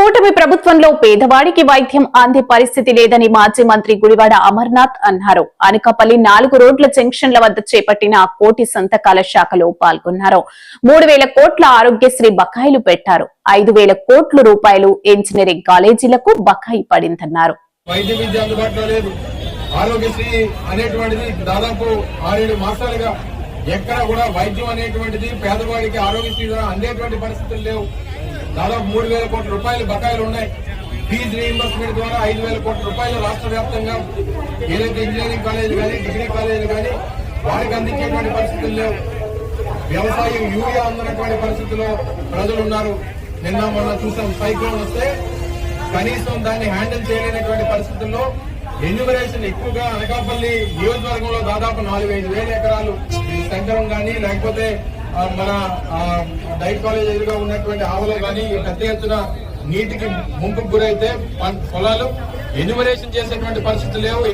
కూటమి ప్రభుత్వంలో పేదవాడికి వైద్యం అందే పరిస్థితి లేదని మాజీ మంత్రి గుడివాడ అమర్నాథ్ అన్నారు. అనకాపల్లి నాలుగు రోడ్ల జంక్షన్ల వద్ద చేపట్టిన కోటి సంతకాల శాఖలో పాల్గొన్నారు. మూడు కోట్ల ఆరోగ్యశ్రీ బకాయిలు పెట్టారు. ఐదు కోట్ల రూపాయలు ఇంజనీరింగ్ కాలేజీలకు బకాయి పడిందన్నారు. ఆరోగ్యశ్రీ అనేటువంటిది దాదాపు ఆరేడు మాసాలుగా ఎక్కడ కూడా వైద్యం అనేటువంటిది పేదవాడికి ఆరోగ్యశ్రీ అందేటువంటి పరిస్థితులు లేవు. దాదాపు మూడు వేల కోట్ల రూపాయలు బకాయిలు ఉన్నాయి. ఫీజు రీఇంబర్స్మెంట్ ద్వారా ఐదు వేల కోట్ల రూపాయలు రాష్ట్ర వ్యాప్తంగా ఏదైతే ఇంజనీరింగ్ కాలేజీలు కానీ డిగ్రీ కాలేజీలు కానీ వారికి అందించేటువంటి పరిస్థితులు లేవు. వ్యవసాయం యూరియా అందనటువంటి పరిస్థితుల్లో ప్రజలు ఉన్నారు నిన్న మొన్న చూసాం సైక్లోన్ వస్తే కనీసం దాన్ని హ్యాండిల్ చేయలేనటువంటి పరిస్థితుల్లో ఎన్యూమరేషన్ ఎక్కువగా అనకాపల్లి నియోజకవర్గంలో దాదాపు నాలుగు ఐదు వేల ఎకరాలు ఈ శంకరం కానీ లేకపోతే మన ఆ, డైట్ కాలేజ్ ఎదురుగా ఉన్నటువంటి ఆవులు కానీ పెద్ద ఎత్తున నీటికి ముంపుకు గురైతే పొలాలు ఎన్యూమరేషన్ చేసేటువంటి పరిస్థితులు లేవు.